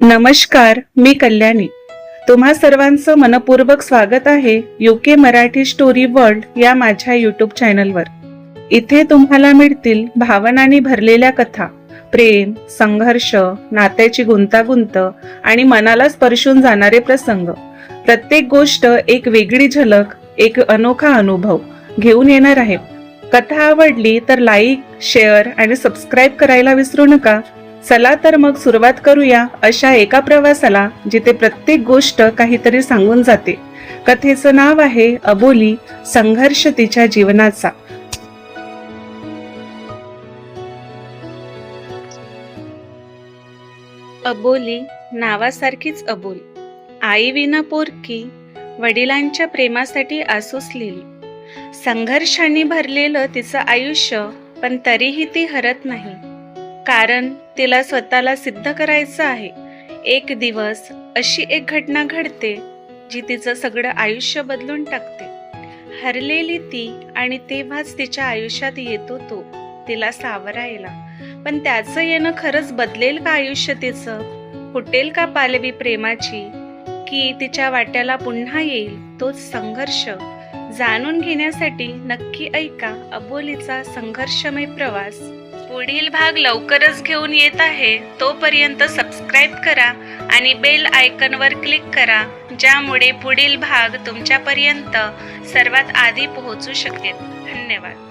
नमस्कार मी कल्याणी. तुम्हा सर्वांचं मनपूर्वक स्वागत आहे युके मराठी स्टोरी वर्ल्ड या माझ्या युट्यूब चॅनलवर इथे तुम्हाला मिळतील भावनांनी भरलेल्या कथा प्रेम संघर्ष नात्याची गुंतागुंत आणि मनाला स्पर्शून जाणारे प्रसंग. प्रत्येक गोष्ट एक वेगळी झलक एक अनोखा अनुभव घेऊन येणार आहे. कथा आवडली तर लाईक शेअर आणि सबस्क्राईब करायला विसरू नका. चला तर मग सुरुवात करूया अशा एका प्रवासाला जिथे प्रत्येक गोष्ट काहीतरी सांगून जाते. कथेचं नाव आहे अबोली संघर्ष तिच्या जीवनाचा. अबोली नावासारखीच अबोल. आई विना पोरकी वडिलांच्या प्रेमासाठी आसुसलेली. संघर्षाने भरलेलं तिचं आयुष्य पण तरीही ती हरत नाही. कारण तिला स्वतःला सिद्ध करायचं आहे. एक दिवस अशी एक घटना घडते जी तिचं सगळं आयुष्य बदलून टाकते. हरलेली ती आणि तेव्हाच तिच्या आयुष्यात येतो तो तिला सावरायला. पण त्याचं येणं खरंच बदलेल का आयुष्य तिचं? फुटेल का पालवी प्रेमाची? की तिच्या वाट्याला पुन्हा येईल तोच संघर्ष? जाणून घेण्यासाठी नक्की ऐका अबोलीचा संघर्षमय प्रवास. पुढील भाग लवकरच घेऊन येत आहे. तोपर्यंत सबस्क्राईब करा आणि बेल आयकनवर क्लिक करा ज्यामुळे पुढील भाग तुमच्यापर्यंत सर्वात आधी पोहोचू शकेल. धन्यवाद.